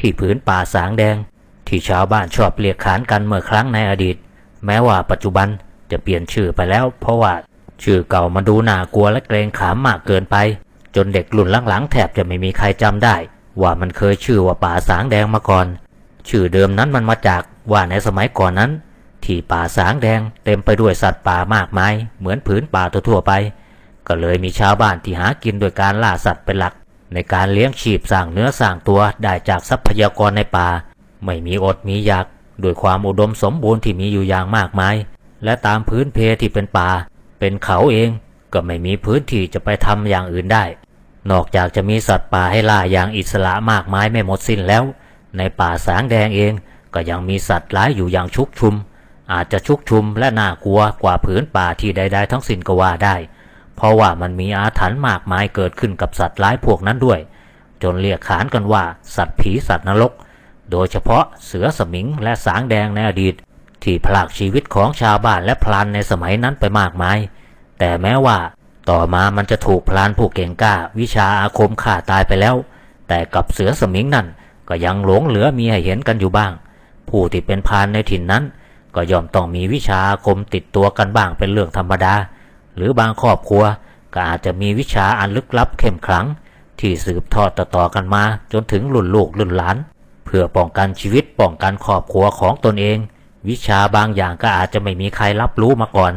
ที่ผืนป่าสางแดง ที่ชาวบ้านชอบเรียกขานกันเมื่อครั้งในอดีต แม้ว่าปัจจุบันจะเปลี่ยนชื่อไปแล้ว เพราะว่าชื่อเก่ามาดูน่ากลัวและเกรงขามมากเกินไป จนเด็กรุ่นหลังๆแทบจะไม่มีใครจำได้ ว่ามันเคยชื่อว่าป่าสางแดงมาก่อน ชื่อเดิมนั้นมันมาจากว่าในสมัยก่อนนั้น ที่ป่าสางแดงเต็มไปด้วยสัตว์ป่ามากมาย เหมือนผืนป่าทั่วๆไป ก็เลยมีชาวบ้านที่หากินโดยการล่าสัตว์เป็นหลัก ในการเลี้ยงชีพสร้างเนื้อสร้างตัวได้จากทรัพยากรในป่า ไม่มีอดมีอยากด้วยความอุดมสมบูรณ์ที่มีอยู่อย่างมากมาย และตามพื้นเพที่เป็นป่า เป็นเขาเองก็ไม่มีพื้นที่จะไปทำอย่างอื่นได้ นอกจากจะมีสัตว์ป่าให้ล่าอย่างอิสระมากมายไม่หมดสิ้นแล้ว ในป่าสางแดงเองก็ยังมีสัตว์หลายอยู่อย่างชุกชุม อาจจะชุกชุมและน่ากลัวกว่าผืนป่าที่ใดๆทั้งสิ้นก็ว่าได้ เพราะว่ามันมีอาถรรพ์มากมายเกิดขึ้นกับสัตว์ร้ายพวกนั้นด้วย จนเรียกขานกันว่าสัตว์ผีสัตว์นรก โดยเฉพาะเสือสมิงและสางแดงในอดีต ที่พลากชีวิตของชาวบ้านและพลานในสมัยนั้นไปมากมาย แต่แม้ว่าต่อมามันจะถูกพลานผู้เก่งกล้า วิชาอาคมฆ่าตายไปแล้ว แต่กับเสือสมิงนั่นก็ยังหลงเหลือมีให้เห็นกันอยู่บ้าง ผู้ที่เป็นพรานในถิ่นนั้น ก็ยอมต้องมีวิชาอาคมติดตัวกันบ้างเป็นเรื่องธรรมดา หรือบางครอบครัวก็อาจจะมีวิชาอันลึกลับเข้มขลัง ที่สืบทอดต่อๆกันมาจนถึงรุ่นลูกรุ่นหลาน เพื่อป้องกันชีวิตป้องกันครอบครัวของตนเอง วิชาบางอย่างก็อาจจะไม่มีใครรับรู้มาก่อน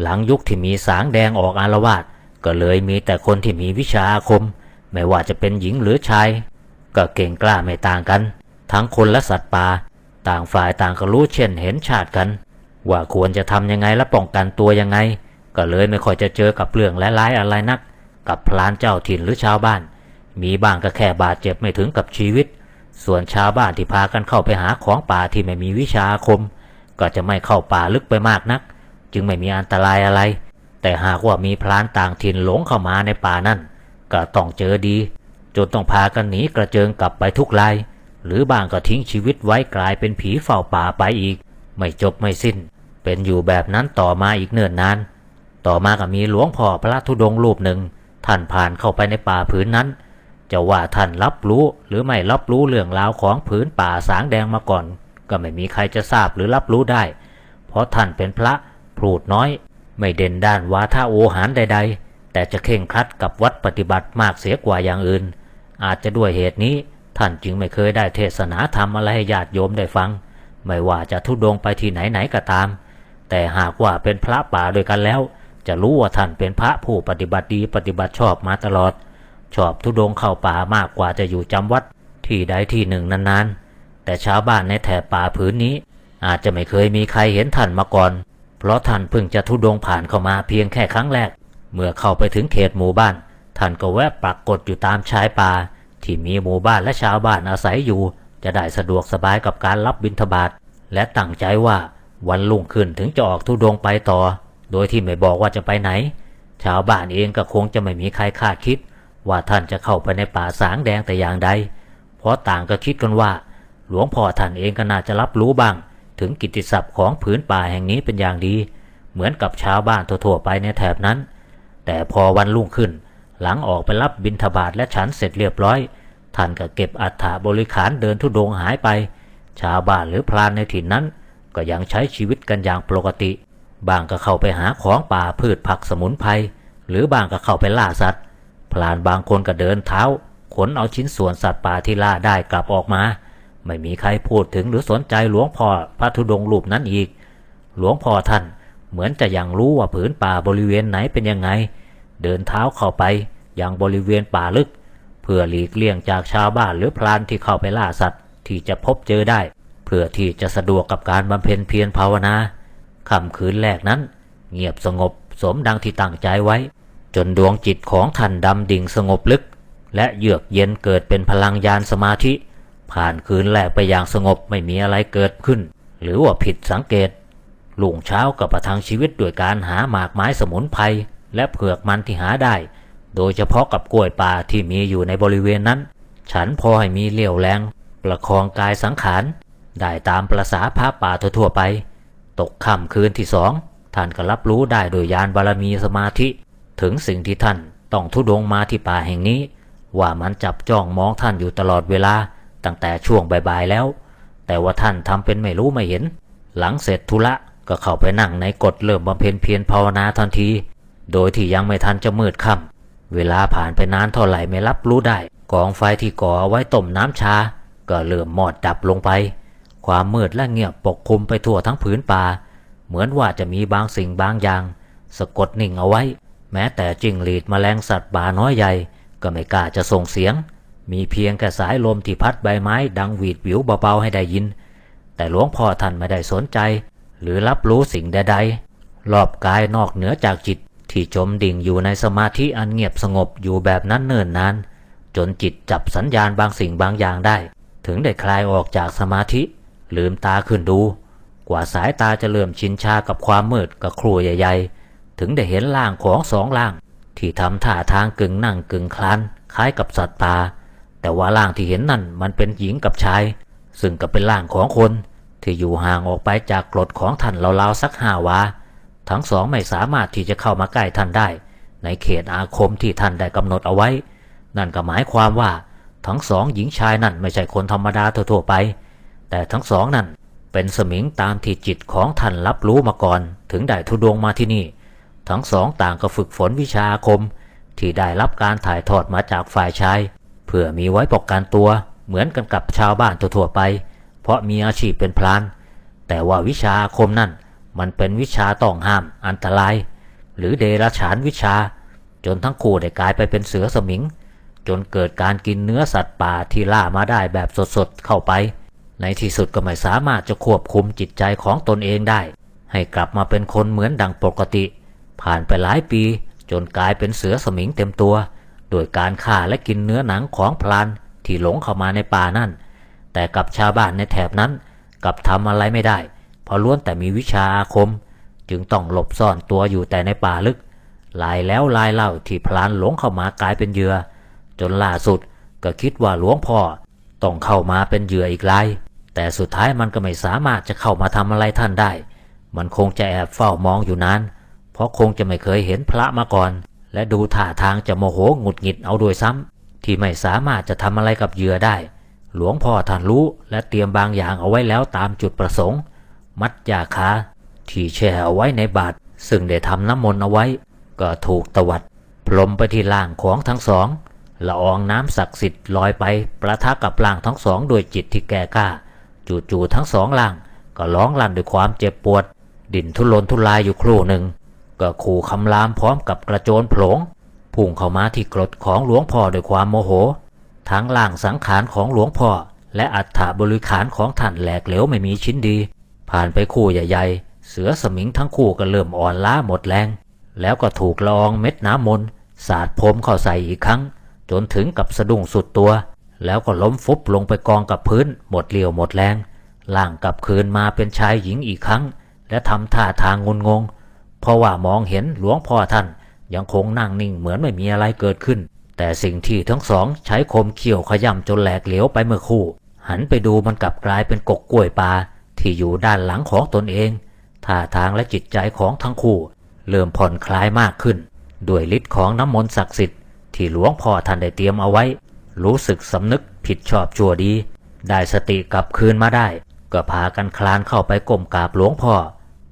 หลังยุคที่มีสางแดงออกอารวาสก็เลยมีแต่คนที่มีวิชาอาคม ไม่ว่าจะเป็นหญิงหรือชาย ก็เก่งกล้าไม่ต่างกัน ทั้งคนและสัตว์ป่าต่างฝ่ายต่างก็รู้เช่นเห็นชาติกัน ว่าควรจะทำยังไงและป้องกันตัวยังไง ก็เลยไม่ค่อยจะเจอกับเรื่องร้ายๆอะไรนัก กับพลานเจ้าถิ่นหรือชาวบ้าน มีบ้างก็แค่บาดเจ็บไม่ถึงกับชีวิต ส่วนชาวบ้านที่พากันเข้าไปหาของป่าที่ไม่มีวิชาคม ก็จะไม่เข้าป่าลึกไปมากนัก จึงไม่มีอันตรายอะไร แต่หากว่ามีพลานต่างถิ่นหลงเข้ามาในป่านั่นก็ต้องเจอดีจนต้องพากันหนีกระเจิงกลับไปทุกราย หรือบางก็ทิ้งชีวิตไว้กลายเป็นผีเฝ้าป่าไปอีก ไม่จบไม่สิ้น เป็นอยู่แบบนั้นต่อมาอีกเนิ่นนาน ต่อมาก็มีหลวงพ่อพระธุดงค์รูปหนึ่ง ท่านผ่านเข้าไปในป่าผืนนั้น จะว่าท่านรับรู้หรือไม่รับรู้เรื่องราวของผืนป่าสางแดงมาก่อน ก็ไม่มีใครจะทราบหรือรับรู้ได้ เพราะท่านเป็นพระพูดน้อย ไม่เด่นด้านวาทะโอหารใด ๆ แต่จะเข่งครัดกับวัดปฏิบัติมากเสียกว่าอย่างอื่น อาจจะด้วยเหตุนี้ท่านจึงไม่เคยได้เทศนาธรรมอะไรให้ญาติโยมได้ฟัง ไม่ว่าจะทุดงไปที่ไหนๆก็ตาม แต่หากว่าเป็นพระป่าด้วยกันแล้ว จะรู้ว่าท่านเป็นพระผู้ปฏิบัติดีปฏิบัติชอบมาตลอด ชอบทุดงเข้าป่ามากกว่าจะอยู่จำวัดที่ใดที่หนึ่งนานๆ แต่ชาวบ้านในแถบป่าผืนนี้ อาจจะไม่เคยมีใครเห็นท่านมาก่อน เพราะท่านเพิ่งจะทุดงผ่านเข้ามาเพียงแค่ครั้งแรก เมื่อเข้าไปถึงเขตหมู่บ้าน ท่านก็แวะปรากฏอยู่ตามชายป่า ที่มีหมู่บ้านและชาวบ้านอาศัยอยู่ จะได้สะดวกสบายกับการรับบิณฑบาตและตั้งใจว่าวันรุ่งขึ้นถึงจะออกทุดงไปต่อ โดยที่ไม่บอกว่าจะไปไหน ชาวบ้านเองก็คงจะไม่มีใครคาดคิด ว่าท่านจะเข้าไปในป่าสางแดงแต่อย่างใด เพราะต่างก็คิดกันว่า หลวงพ่อท่านเองก็น่าจะรับรู้บ้าง ถึงกิตติศัพท์ของผืนป่าแห่งนี้เป็นอย่างดี เหมือนกับชาวบ้านทั่วๆไปในแถบนั้น แต่พอวันรุ่งขึ้น หลังออกไปรับบิณฑบาตและฉันเสร็จเรียบร้อย ท่านก็เก็บอัฐาบริขารเดินทุดงค์หายไป ชาวบ้านหรือพรานในถิ่นนั้น ก็ยังใช้ชีวิตกันอย่างปกติ บางก็เข้าไปหาของป่าพืชผักสมุนไพรหรือบางก็เข้าไปล่าสัตว์พลานบางคนก็เดินเท้า ขนเอาชิ้นส่วนสัตว์ป่าที่ล่าได้กลับออกมา ไม่มีใครพูดถึงหรือสนใจหลวงพ่อพระธุดงค์รูปนั้นอีก หลวงพ่อท่านเหมือนจะยังรู้ว่าผืนป่าบริเวณไหนเป็นยังไง เดินเท้าเข้าไปยังบริเวณป่าลึก เพื่อหลีกเลี่ยงจากชาวบ้านหรือพลานที่เข้าไปล่าสัตว์ที่จะพบเจอได้ เพื่อที่จะสะดวกกับการบำเพ็ญเพียรภาวนา ค่ำคืนแรกนั้น เงียบสงบสมดังที่ตั้งใจไว้ จนดวงจิตของท่านดำดิ่งสงบลึก และเยือกเย็นเกิดเป็นพลังยานสมาธิ ผ่านคืนแรกไปอย่างสงบไม่มีอะไรเกิดขึ้น หรือว่าผิดสังเกตลุงเช้ากับประทังชีวิตด้วยการหาหมากไม้สมุนไพรและเผือกมันที่หาได้ โดยเฉพาะกับกล้วยป่าที่มีอยู่ในบริเวณนั้น ฉันพอให้มีเลี่ยวแรง ประคองกายสังขาร ได้ตามประษาพระป่าทั่วๆไป ตกค่ำคืนที่สองท่านก็รับรู้ได้โดยยานบารมีสมาธิ ถึงสิ่งที่ท่านต้องทุดงมาที่ป่าแห่งนี้ ว่ามันจับจ้องมองท่านอยู่ตลอดเวลาตั้งแต่ช่วงบ่ายๆแล้ว แต่ว่าท่านทำเป็นไม่รู้ไม่เห็น หลังเสร็จธุระก็เข้าไปนั่งในกฎเริ่มบำเพ็ญเพียรภาวนาทันที โดยที่ยังไม่ทันจะมืดค่ำเวลาผ่านไปนานเท่าไหร่ไม่รับรู้ได้ กองไฟที่ก่อเอาไว้ต้มน้ำชา ก็เริ่มหมอดดับลงไป ความมืดและเงียบปกคลุมไปทั่วทั้งผืนป่า เหมือนว่าจะมีบางสิ่งบางอย่าง สะกดนิ่งเอาไว้ แม้แต่จิ้งหรีดแมลงสัตว์ป่าน้อยใหญ่ ก็ไม่กล้าจะส่งเสียง มีเพียงแค่สายลมที่พัดใบไม้ดังหวีดหวิวเบาๆให้ได้ยิน แต่หลวงพ่อท่านไม่ได้สนใจ หรือรับรู้สิ่งใดๆรอบกายนอกเหนือจากจิตที่จมดิ่งอยู่ในสมาธิอันเงียบสงบอยู่แบบนั้นเนิ่นนานจนจิตจับสัญญาณบางสิ่งบางอย่างได้ ถึงได้คลายออกจากสมาธิ ลืมตาขึ้นดู กว่าสายตาจะเริ่มชินชากับความมืดกับครัวใหญ่ๆ ถึงได้เห็นร่างของสองร่าง ที่ทำท่าทางกึ่งนั่งกึ่งคลานคล้ายกับสัตว์ป่าแต่ว่าร่างที่เห็นนั่นมันเป็นหญิงกับชาย ซึ่งก็เป็นร่างของคนที่อยู่ห่างออกไปจากกรดของท่านราวๆสักห้าวา ทั้งสองไม่สามารถที่จะเข้ามาใกล้ท่านได้ ในเขตอาคมที่ท่านได้กำหนดเอาไว้ นั่นก็หมายความว่า ทั้งสองหญิงชายนั่นไม่ใช่คนธรรมดาทั่วๆไป แต่ทั้งสองนั่นเป็นสมิงตามที่จิตของท่านรับรู้มาก่อน ถึงได้ทุดงมาที่นี่ ทั้งสองต่างก็ฝึกฝนวิชาคม ที่ได้รับการถ่ายทอดมาจากฝ่ายชาย เพื่อมีไว้ป้องกันตัว เหมือนกันกับชาวบ้านทั่วไป เพราะมีอาชีพเป็นพลาน แต่ว่าวิชาอาคมนั่นมันเป็นวิชาต้องห้ามอันตราย หรือเดรัจฉานวิชา จนทั้งคู่ได้กลายไปเป็นเสือสมิง จนเกิดการกินเนื้อสัตว์ป่าที่ล่ามาได้แบบสดๆเข้าไป ในที่สุดก็ไม่สามารถจะควบคุมจิตใจของตนเองได้ ให้กลับมาเป็นคนเหมือนดังปกติ ผ่านไปหลายปี จนกลายเป็นเสือสมิงเต็มตัว โดยการฆ่าและกินเนื้อหนังของพลานที่หลงเข้ามาในป่านั่น แต่กับชาวบ้านในแถบนั้นกับทำอะไรไม่ได้ เพราะล้วนแต่มีวิชาอาคม จึงต้องหลบซ่อนตัวอยู่แต่ในป่าลึกลายแล้วลายเล่าที่พลานหลงเข้ามากลายเป็นเหยื่อจนล่าสุดก็คิดว่าหลวงพ่อ ต้องเข้ามาเป็นเหยื่ออีกราย แต่สุดท้ายมันก็ไม่สามารถจะเข้ามาทำอะไรท่านได้ มันคงจะแอบเฝ้ามองอยู่นาน เพราะคงจะไม่เคยเห็นพระมาก่อน และดูท่าทางจะโมโหหงุดหงิดเอาโดยซ้ำที่ไม่สามารถจะทำอะไรกับเหยื่อได้ หลวงพ่อท่านรู้และเตรียมบางอย่างเอาไว้แล้วตามจุดประสงค์ มัดยาคาที่แช่เอาไว้ในบาตรซึ่งได้ทำน้ำมนต์เอาไว้ ก็ถูกตวัดพลมไปที่ล่างของทั้งสอง ละอองน้ำศักดิ์สิทธิ์ลอยไปประทะกับล่างทั้งสองโดยจิตที่แก่กล้า จู่ๆทั้งสองล่างก็ร้องลั่นด้วยความเจ็บปวด ดิ่นทุรนทุรายอยู่ครู่หนึ่ง ก็ขู่คำรามพร้อมกับกระโจนโผลงพุ่งเข้ามาที่กรดของหลวงพ่อด้วยความโมโห ทั้งล่างสังขารของหลวงพ่อ และอัฐบริขารของท่านแหลกเหลวไม่มีชิ้นดี ผ่านไปคู่ใหญ่ๆ เสือสมิงทั้งคู่ก็เริ่มอ่อนล้าหมดแรง แล้วก็ถูกละอองเม็ดน้ำมนต์สาดพรมเข้าใส่อีกครั้ง จนถึงกับสะดุ้งสุดตัว แล้วก็ล้มฟุบลงไปกองกับพื้น หมดเรียวหมดแรงล่างกลับคืนมาเป็นชายหญิงอีกครั้ง และทำท่าทางงุนงง เพราะว่ามองเห็นหลวงพ่อท่านยังคงนั่งนิ่งเหมือนไม่มีอะไรเกิดขึ้น แต่สิ่งที่ทั้งสองใช้คมเขี่ยวขย่ำจนแหลกเหลวไปเมื่อคู่ หันไปดูมันกลับกลายเป็นกกกล้วยปลาที่อยู่ด้านหลังของตนเองท่าทางและจิตใจของทั้งคู่ เริ่มผ่อนคลายมากขึ้น ด้วยฤทธิ์ของน้ำมนต์ศักดิ์สิทธิ์ ที่หลวงพ่อท่านได้เตรียมเอาไว้ รู้สึกสำนึกผิดชอบชั่วดี ได้สติกลับคืนมาได้ ก็พากันคลานเข้าไปก้มกราบหลวงพ่อ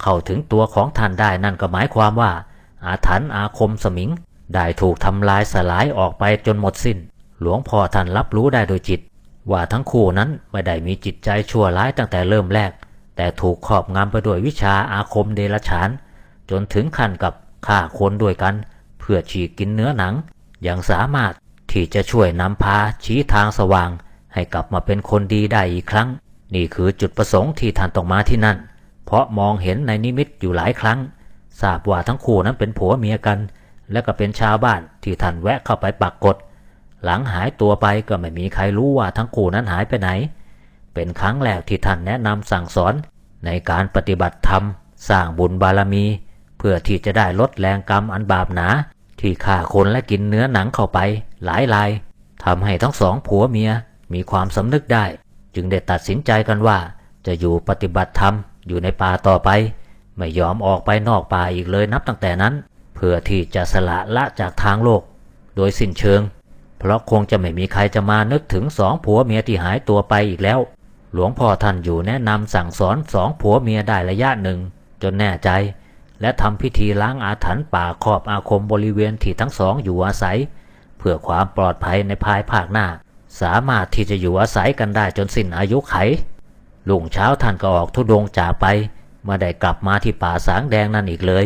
เข้าถึงตัวของท่านได้นั่นก็หมายความว่า อาถรรพ์อาคมสมิง ได้ถูกทำลายสลายออกไปจนหมดสิ้น หลวงพ่อท่านรับรู้ได้โดยจิต ว่าทั้งคู่นั้นไม่ได้มีจิตใจชั่วร้ายตั้งแต่เริ่มแรก แต่ถูกครอบงำไปด้วยวิชาอาคมเดรัจฉาน จนถึงขั้นกับฆ่าคนด้วยกัน เพื่อฉีกกินเนื้อหนัง ยังสามารถที่จะช่วยนำพาชี้ทางสว่าง ให้กลับมาเป็นคนดีได้อีกครั้ง นี่คือจุดประสงค์ที่ท่านต้องมาที่นั่น เพราะมองเห็นในนิมิตอยู่หลายครั้ง ทราบว่าทั้งคู่นั้นเป็นผัวเมียกัน และก็เป็นชาวบ้านที่ท่านแวะเข้าไปปักกดหลังหายตัวไปก็ไม่มีใครรู้ว่าทั้งคู่นั้นหายไปไหน เป็นครั้งแรกที่ท่านแนะนำสั่งสอนในการปฏิบัติธรรม สร้างบุญบารมี เพื่อที่จะได้ลดแรงกรรมอันบาปหนา ที่ฆ่าคนและกินเนื้อหนังเข้าไป หลายรายทำให้ทั้งสองผัวเมียมีความสำนึกได้ จึงได้ตัดสินใจกันว่า จะอยู่ปฏิบัติธรรมอยู่ในป่าต่อไป ไม่ยอมออกไปนอกป่าอีกเลยนับตั้งแต่นั้น เพื่อที่จะสละละจากทางโลก โดยสิ้นเชิง เพราะคงจะไม่มีใครจะมานึกถึงสองผัวเมียที่หายตัวไปอีกแล้ว หลวงพ่อท่านอยู่แนะนำสั่งสอนสองผัวเมียได้ระยะหนึ่ง จนแน่ใจ และทำพิธีล้างอาถรรพ์ป่าขอบอาคมบริเวณที่ทั้งสองอยู่อาศัย เพื่อความปลอดภัยในภายภาคหน้า สามารถที่จะอยู่อาศัยกันได้จนสิ้นอายุไขลุงเช้าท่านก็ออกทุดงจากไปไมาได้กลับมาที่ป่าสางแดงนั่นอีกเลย